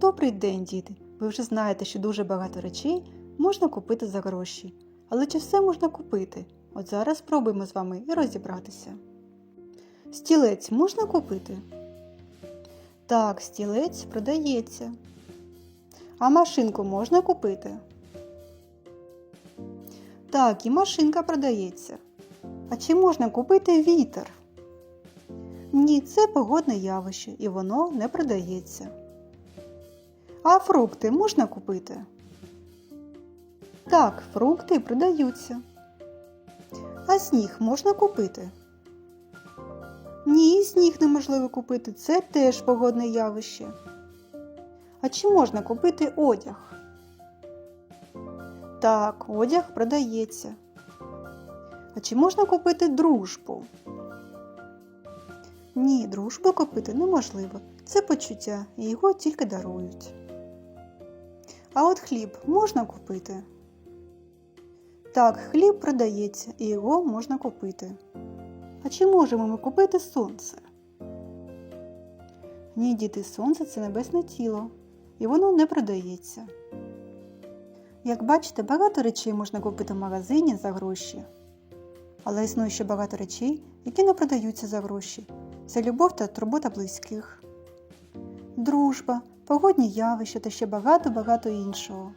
Добрий день, діти! Ви вже знаєте, що дуже багато речей можна купити за гроші. Але чи все можна купити? От зараз спробуємо з вами і розібратися. Стілець можна купити? Так, стілець продається. А машинку можна купити? Так, і машинка продається. А чи можна купити вітер? Ні, це погодне явище і воно не продається. А фрукти можна купити? Так, фрукти продаються. А сніг можна купити? Ні, сніг неможливо купити. Це теж погодне явище. А чи можна купити одяг? Так, одяг продається. А чи можна купити дружбу? Ні, дружбу купити неможливо. Це почуття, і його тільки дарують. А от хліб можна купити? Так, хліб продається, і його можна купити. А чи можемо ми купити сонце? Ні, діти, сонце це небесне тіло, і воно не продається. Як бачите, багато речей можна купити в магазині за гроші. Але існує ще багато речей, які не продаються за гроші. Це любов та турбота близьких, дружба, погодні явища та ще багато-багато іншого.